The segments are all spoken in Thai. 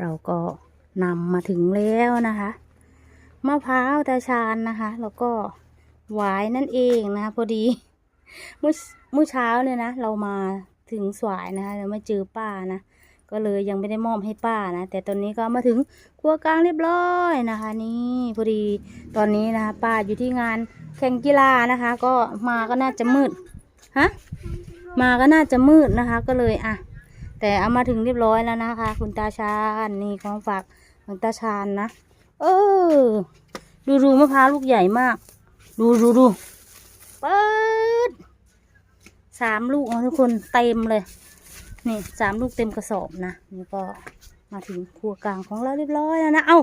เราก็นำมาถึงแล้วนะคะมะพร้าวตาชานนะคะ แล้วก็หวายนั่นเองนะคะพอดีเมื่อเมื่อเช้าเนี่ยนะ เรามาถึงสวายนะคะเราไม่เจอป้านะก็เลยยังไม่ได้มอบให้ป้านะแต่ตอนนี้ก็มาถึงครัวกลางเรียบร้อยนะคะ นี่พอดีตอนนี้นะคะ ป้าอยู่ที่งานแข่งกีฬานะคะ ก็มาก็น่าจะมืดฮะมาก็น่าจะมืดนะคะ ก็เลยอะ แต่เอามาถึงเรียบร้อยแล้วนะคะ คุณตาชาญนี่ของฝากของตาชาญนะเออดูดูมะพร้าวลูกใหญ่มาก ดูดูดูเปิดสามลูกทุกคนเต็มเลย นี่สามลูกเต็มกระสอบนะนี่ก็มาถึงครัวกลางของเราเรียบร้อยแล้วนะเอ้า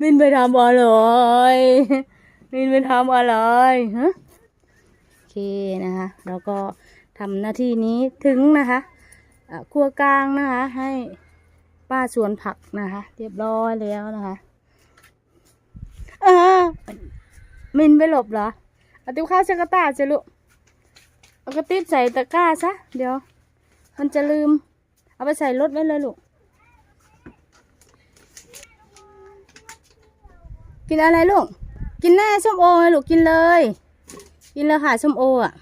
มินไปทำอะไรมินไปทำอะไรฮะโอเคนะคะ แล้วก็ทำหน้าที่นี้ถึงนะคะ ครัวกลางนะคะ ให้ป้าสวนผักนะคะ เรียบร้อยแล้วนะคะอ่ามินไปหลบเหรอเอาติ๊บข้าวใส่กระตาจะลูกเอากระติบใส่ตะกร้าซะเดี๋ยว มันจะลืม เอาไปใส่รถไว้เลยลูกกินอะไรลูก กินแน่ส้มโอลูกกินเลย กินเลยค่ะส้มโออะ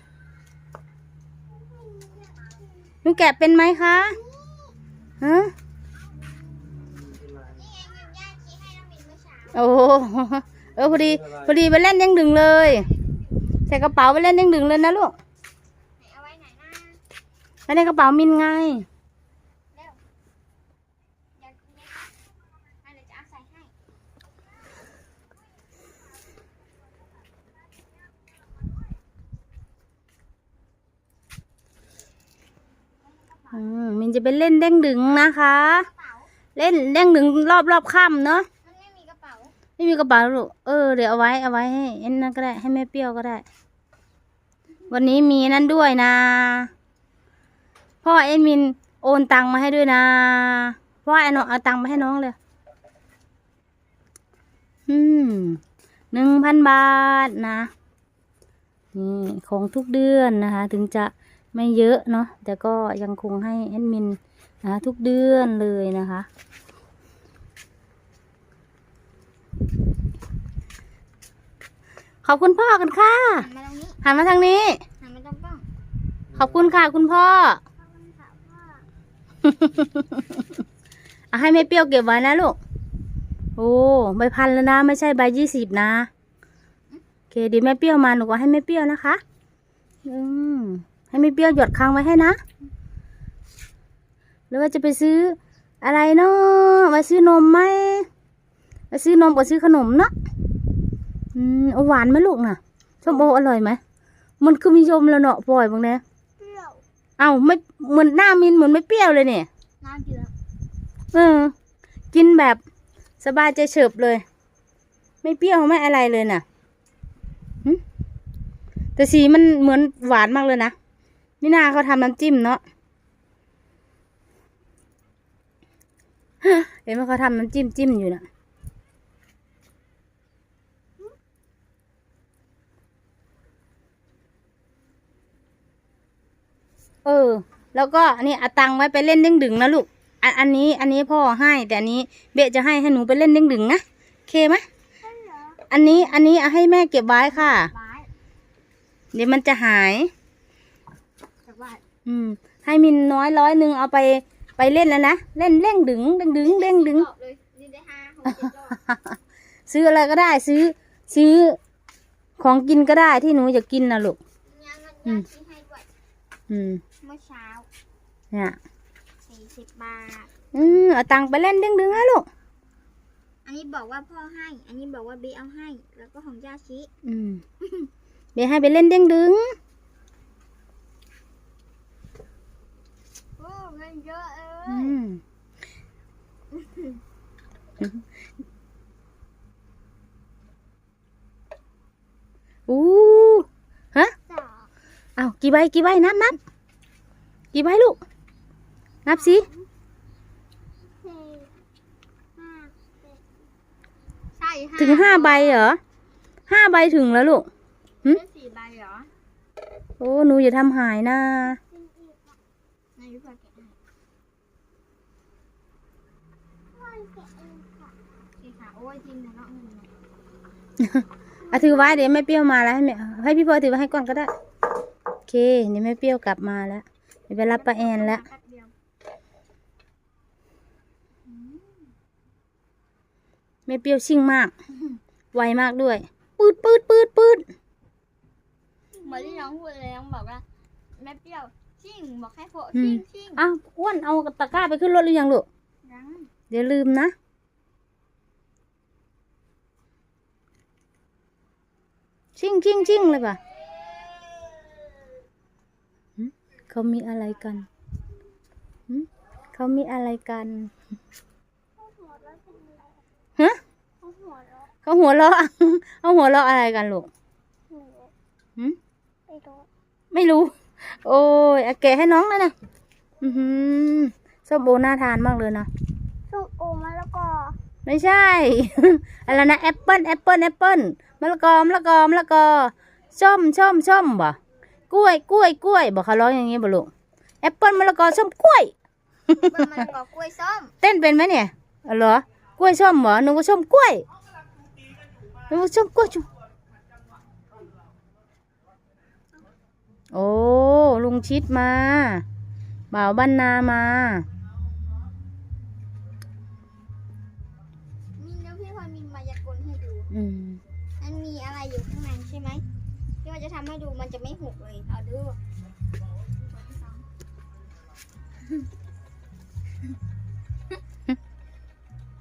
หนูแกะเป็นไหมคะฮะโอ้เออพอดีพอดีไปเล่นยังดึงเลย ใส่กระเป๋าไปเล่นยังดึงเลยนะลูกเอาไว้ไหนนะแล้วในกระเป๋ามินไง เร็วอยากกินไหมอันเดี๋ยวจะเอาใส่ให้ อืมมินจะไปเล่นเด้งดึงนะคะเป๋าเล่นเด้งดึงรอบรอบค่ำเนาะมันไม่มีกระเป๋าไม่มีกระเป๋าลูกเออเดี๋ยวเอาไว้เอาไว้ให้เอ็นนั่นก็ได้ให้แม่เปรี้ยวก็ได้ วันนี้มีนั่นด้วยนะ พ่อเอ็นมินโอนตังมาให้ด้วยนะพ่อไอ้น้องเอาตังมาให้น้องเลยอืมหนึ่งพันบาทนะนี่ของทุกเดือนนะคะ ถึงจะ ไม่เยอะเนาะแต่ก็ยังคงให้แอดมินนะทุกเดือนเลยนะคะ ขอบคุณพ่อกันค่ะหันมาตรงนี้หันมาทางนี้ หันมาตรงกล้องขอบคุณค่ะคุณพ่อ ขอบคุณค่ะพ่อเอาให้แม่เปรี้ยวเก็บไว้นะลูก โอ้ใบพันแล้วนะ ไม่ใช่ใบยี่สิบนะโอเคเดี๋ยวแม่เปรี้ยวมาหนูก็ให้แม่เปรี้ยวนะคะ อืม ให้แม่เปรี้ยวหยดค้างไว้ให้นะ หรือว่าจะไปซื้ออะไรเนาะไปซื้อนมไหมไปซื้อนมกับซื้อขนมเนาะอืมเอาหวานไหมลูกน่ะส้มโออร่อยไหมมันคือมีชมแล้วเนาะปล่อยบางเนี้ยเปรี้ยวเอ้าไม่เหมือนหน้ามินเหมือนไม่เปรี้ยวเลยเนี่ยน้ำเยอะเออ กินแบบสบายใจเฉิบเลย ไม่เปรี้ยวไม่อะไรเลยน่ะหึแต่สีมันเหมือนหวานมากเลยนะ นี่นาเขาทำน้ำจิ้มเนาะเห็นไหมเขาทำน้ำจิ้มจิ้มอยู่น่ะเออ แล้วก็อันนี้เอาตังค์ไว้ไปเล่นเด้งดึงนะลูก อันอันนี้ อันนี้พ่อให้ แต่อันนี้เบะจะให้ให้หนูไปเล่นเด้งดึงนะโอเคไหมใช่เหรออันนี้ อันนี้เอาให้แม่เก็บไว้ค่ะบายเดี๋ยวมันจะหายจากบ้าน อืม ให้มินน้อยร้อยหนึ่งเอาไปไปเล่นแล้วนะ เล่นเล่งดึงเด้งดึงเด้งดึง รอบเลยนี่ได้ห้าหกเจ็ดรอบซื้ออะไรก็ได้ซื้อ ซื้อของกินก็ได้ที่หนูอยากกินนะลูก ยังเงินยาที่ให้ด้วยอืม เมื่อเช้าเนี่ยสี่สิบบาท อืมเอาตังค์ไปเล่นเด้งดึงนะลูก อันนี้บอกว่าพ่อให้ อันนี้บอกว่าเบเอาให้ แล้วก็ของย่าชิ อืมเดี๋ยวให้ไปเล่นเด้งดึง โอ้เงินเยอะเออืยมอู้ฮะสองเอากี่ใบกี่ใบนับนับกี่ใบลูก นับสิสี่ห้าเจ็ดใช่ถึงห้าใบเหรอห้าใบถึงแล้วลูก หึใช่สี่ใบเหรอโอ้หนูอย่าทำหายนะนายยุพาเก็บให้พี่ค่ะ โอ้ยจริงนะเนาะมึงอะถือไว้เดี๋ยวแม่เปรี้ยวมาแล้วให้แม่ให้พี่พลอยถือไว้ให้ก่อนก็ได้โอเคเดี๋ยวแม่เปรี้ยวกลับมาแล้วเดี๋ยวไปรับป้าแอนแล้วแป๊บเดียวแม่เปรี้ยวชิ่งมาก ไวมากด้วย ปืดปืดปืดปืดเหมือนที่น้องพูดเลยน้องบอกว่าแม่เปรี้ยวชิ่งบอกให้โผล่ชิ่งชิ่งอ้าวอ้วนเอาตะกร้าไปขึ้นรถหรือยังลูกยัง เดี๋ยวลืมนะ ชิ่งชิ่งชิ่งเลยป่ะหึเขามีอะไรกันหึเขามีอะไรกันฮะเขาหัวเราะเขาหัวเราะอะไรกันลูกหึไม่รู้ โอ้ยเอาแกะให้น้องเลยนะ อือหือส้มโอน่าทานมากเลยนะ ส้มโอมะละกอ ไม่ใช่ อะไรนะแอปเปิ้ลแอปเปิ้ลแอปเปิ้ลมะละกอมะละกอมะละกอส้มส้มส้มบ่กล้วยกล้วยกล้วยบอกเขาร้องอย่างนี้บ่ลูกแอปเปิ้ลมะละกอส้มกล้วยเป็นมะละกอกล้วยส้ม เต้นเป็นไหมเนี่ยอ๋อเหรอกล้วยส้มเหรอหนูก็ส้มกล้วยหนูก็ส้มกล้วยจุโอ้ลุงชิดมาบ่าวบ้านนามา ที่ว่าจะทำให้ดูมันจะไม่หกเลย เอาดู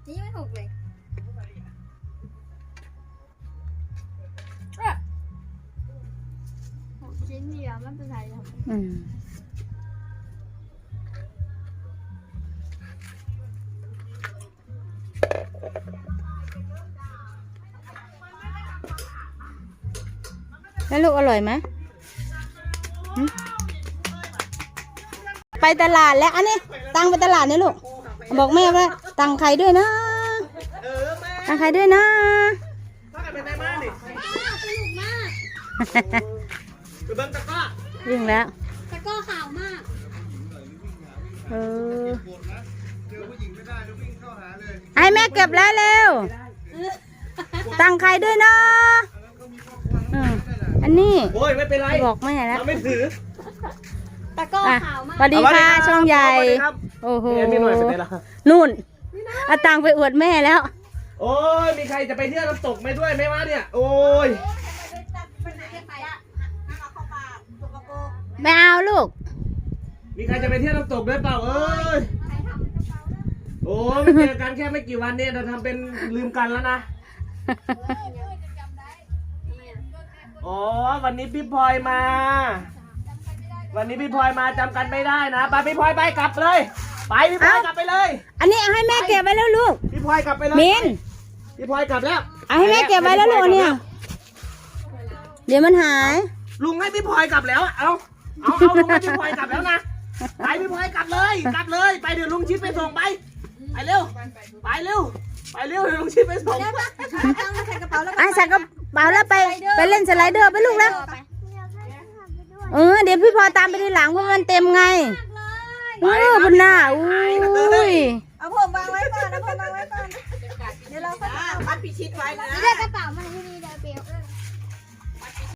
นี่ไม่หกเลยหกชิ้นเดียวไม่เป็นไรหรอกอืม แล้วลูกอร่อยไหมหึไปตลาดแล้วอันนี้ ตังไปตลาดนี่ลูก บอกแม่ว่า ตังใครด้วยนะเออแม่ตังใครด้วยนะถ้ากันเป็นไงมานี่สนุกมากไปเบิ้งตะกร้ายิ่งแล้วตะกร้อขาวมาก เออเจอผู้หญิงไม่ได้แล้ววิ่งเข้าหาเลยให้แม่เก็บแล้วเร็ว ตังใครด้วยนะอืม อันนี้โอ้ยไม่เป็นไรบอกแม่แล้วเราไม่ถือ ตะกร้ออะขาวมากสวัสดีค่ะเอาช่องใหญ่ สวัสดีครับ โอ้โหเอ็นมีหน่อยเป็นไงล่ะนู่นเอาตังไปอวดแม่แล้ว โอ้ยมีใครจะไปเที่ยวน้ำตกไหมด้วยไหมวะเนี่ย โอ้ยไม่เอาลูก มีใครจะไปเที่ยวน้ำตกด้วยเปล่าเอ้ยใครทำกระเป๋าแล้วโอ้ยไม่เจอกันแค่ไม่กี่วันเนี่ยเราทำเป็นลืมกันแล้วนะ อ๋อวันนี้พี่พลอยมา วันนี้พี่พลอยมาจำกันไม่ได้นะไปพี่พลอยไปกลับเลย ไปพี่พลอยเอ้ากลับไปเลย อันนี้เอาให้แม่เก็บไว้แล้วลูก พี่พลอยกลับไปเลยมิน พี่พลอยกลับแล้วเอาให้แม่เก็บไว้แล้วลูกเนี่ย เดี๋ยวมันหาย ลุงให้พี่พลอยกลับแล้วเอาเอาเอาลุงให้พี่พลอยกลับแล้วนะไปพี่พลอยกลับเลยกลับเลยไปเดี๋ยวลุงชิดไปส่งไปไปเร็วไปเร็วไปเร็วเดี๋ยวลุงชิดไปส่งอะใส่กระ เป๋าแล้วไปไปเล่นสไลเดอร์ไปลูกแล้วไปเออเดี๋ยวพี่พลอยตามไปทีหลังเพราะมันเต็มไงเออบุญหน้าอุ้ยเอาผมวางไว้ก่อนเอาผมวางไว้ก่อนเดี๋ยวเราค่อยเอามัดพิชิตไว้นะนี่ได้กระเป๋ามาที่นี่เดี๋ยวเบล